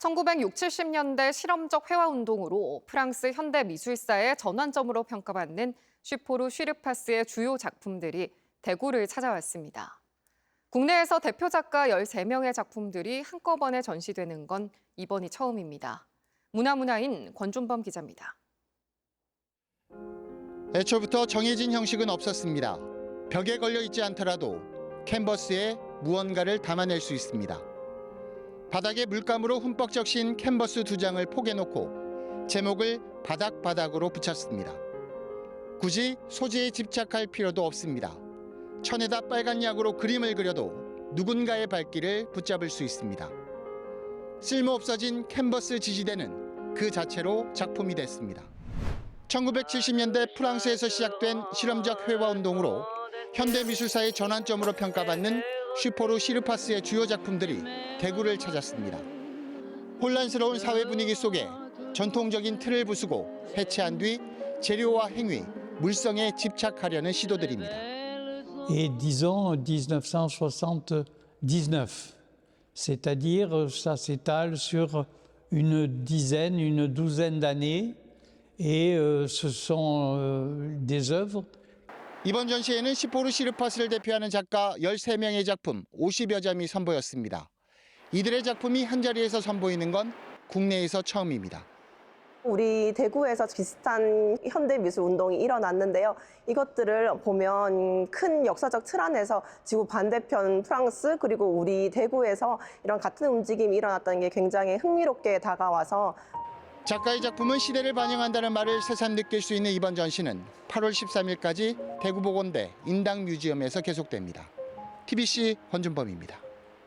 1960, 70년대 실험적 회화 운동으로 프랑스 현대 미술사의 전환점으로 평가받는 쉬포르 쉬르파스의 주요 작품들이 대구를 찾아왔습니다. 국내에서 대표 작가 13명의 작품들이 한꺼번에 전시되는 건 이번이 처음입니다. 문화문화인 권준범 기자입니다. 애초부터 정해진 형식은 없었습니다. 벽에 걸려 있지 않더라도 캔버스에 무언가를 담아낼 수 있습니다. 바닥에 물감으로 흠뻑 적신 캔버스 두 장을 포개놓고 제목을 바닥바닥으로 붙였습니다. 굳이 소재에 집착할 필요도 없습니다. 천에다 빨간 약으로 그림을 그려도 누군가의 발길을 붙잡을 수 있습니다. 쓸모 없어진 캔버스 지지대는 그 자체로 작품이 됐습니다. 1970년대 프랑스에서 시작된 실험적 회화 운동으로 현대 미술사의 전환점으로 평가받는 슈포르 시르파스의 주요 작품들이 대구를 찾았습니다. 혼란스러운 사회 분위기 속에 전통적인 틀을 부수고 해체한 뒤 재료와 행위, 물성에 집착하려는 시도들입니다. et disons 1979. C'est-à-dire, ça s'étale sur une dizaine, une douzaine d'années, et euh, ce sont euh, des œuvres 이번 전시회는 시포르 시르파스를 대표하는 작가 13명의 작품 50여 점이 선보였습니다. 이들의 작품이 한자리에서 선보이는 건 국내에서 처음입니다. 우리 대구에서 비슷한 현대 미술 운동이 일어났는데요. 이것들을 보면 큰 역사적 틀 안에서 지구 반대편 프랑스 그리고 우리 대구에서 이런 같은 움직임이 일어났다는 게 굉장히 흥미롭게 다가와서 작가의 작품은 시대를 반영한다는 말을 새삼 느낄 수 있는 이번 전시는 8월 13일까지 대구보건대 인당뮤지엄에서 계속됩니다. TBC 권준범입니다.